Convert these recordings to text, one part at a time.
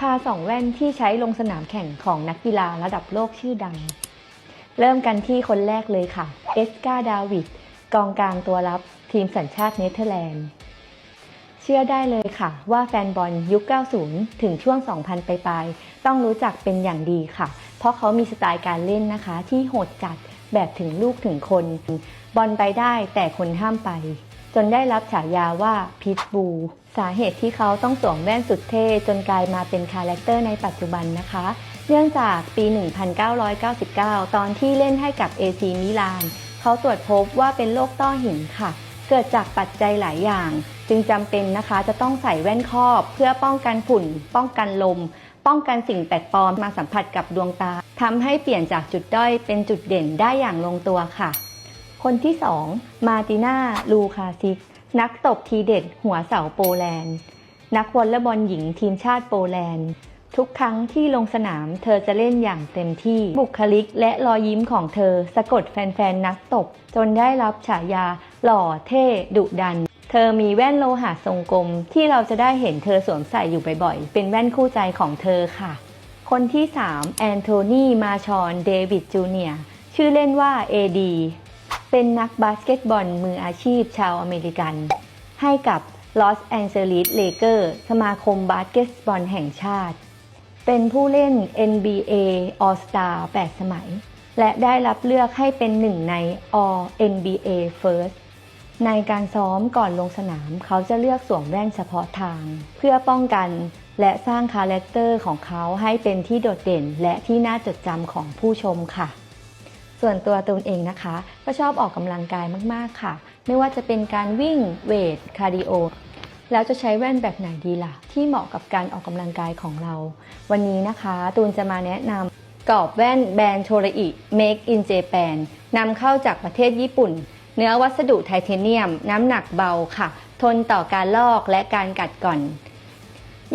พาสองแว่นที่ใช้ลงสนามแข่งของนักกีฬาระดับโลกชื่อดัง เริ่มกันที่คนแรกเลยค่ะ เอสกาดาวิด กองกลางตัวรับทีมสัญชาติเนเธอร์แลนด์ เชื่อได้เลยค่ะ ว่าแฟนบอลยุค 90 ถึงช่วง 2000 ไปลายๆต้องรู้จักเป็นอย่างดีค่ะ เพราะเขามีสไตล์การเล่นนะคะ ที่โหดจัดแบบถึงลูกถึงคน บอลไปได้แต่คนห้ามไป จนได้รับฉายาว่าพิทบูสาเหตุที่เขาต้องสวมแว่นสุดเท่จนกลายมาเป็นคาแรคเตอร์ในปัจจุบันนะคะ เนื่องจากปี 1999 ตอนที่เล่นให้กับ AC มิลาน เขาตรวจพบว่าเป็นโรคต้อหินค่ะ เกิดจากปัจจัยหลายอย่าง จึงจำเป็นนะคะจะต้องใส่แว่นครอบ เพื่อป้องกันฝุ่น ป้องกันลม ป้องกันสิ่งแปลกปลอมมาสัมผัสกับดวงตาทำให้เปลี่ยนจากจุดด้อยเป็นจุดเด่นได้อย่างลงตัวค่ะ คนที่ 2 มาติน่า ลูคาซิก นักตบทีเด็ดหัวเสาโปแลนด์ นักวอลเลย์บอลหญิงทีมชาติโปแลนด์ ทุกครั้งที่ลงสนามเธอจะเล่นอย่างเต็มที่ บุคลิกและรอยยิ้มของเธอสะกดแฟนๆ นักตบ จนได้รับฉายาหล่อเท่ดุดันเธอมีแว่นโลหะทรงกลม ที่เราจะได้เห็นเธอสวมใส่อยู่บ่อยๆ เป็นแว่นคู่ใจของเธอค่ะ คนที่ 3 แอนโทนี มาชอน เดวิด จูเนียร์ชื่อเล่นว่า AD เป็นนักบาสเกตบอลมืออาชีพชาวอเมริกัน ให้กับลอสแอนเจลิสเลเกอร์สมาคมบาสเกตบอลแห่งชาติ เป็นผู้เล่น NBA All Star 8 สมัย และได้รับเลือกให้เป็นหนึ่งใน All NBA First ในการซ้อมก่อนลงสนามเขาจะเลือกสวมแว่นเฉพาะทาง เพื่อป้องกันและสร้างคาแรคเตอร์ของเขาให้เป็นที่โดดเด่นและที่น่าจดจำของผู้ชมค่ะ ส่วนตัวตูนเองนะคะ ก็ชอบออกกำลังกายมากๆค่ะ ไม่ว่าจะเป็นการวิ่งเวทคาร์ดิโอแล้วจะใช้แว่นแบบไหนดีล่ะ ที่เหมาะกับการออกกำลังกายของเรา วันนี้นะคะตูนจะมาแนะนำกรอบแว่นแบรนด์โทรอิ Make in Japan นำเข้าจากประเทศญี่ปุ่น เนื้อวัสดุไทเทเนียม น้ำหนักเบาค่ะ ทนต่อการลอกและการกัดก่อน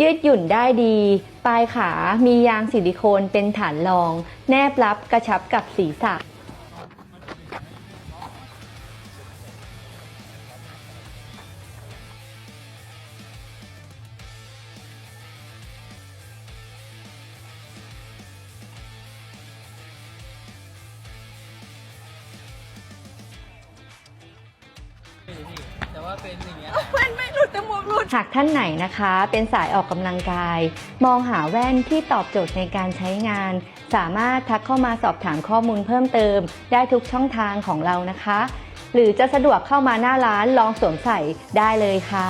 ยืดหยุ่นได้ดี ปลายขามียางซิลิโคนเป็นฐานรอง แนบรับกระชับกับศีรษะ หากท่านไหนนะคะเป็นสายออกกำลังกาย มองหาแว่นที่ตอบโจทย์ในการใช้งาน สามารถทักเข้ามาสอบถามข้อมูลเพิ่มเติม ได้ทุกช่องทางของเรานะคะ หรือจะสะดวกเข้ามาหน้าร้านลองสวมใส่ได้เลยค่ะ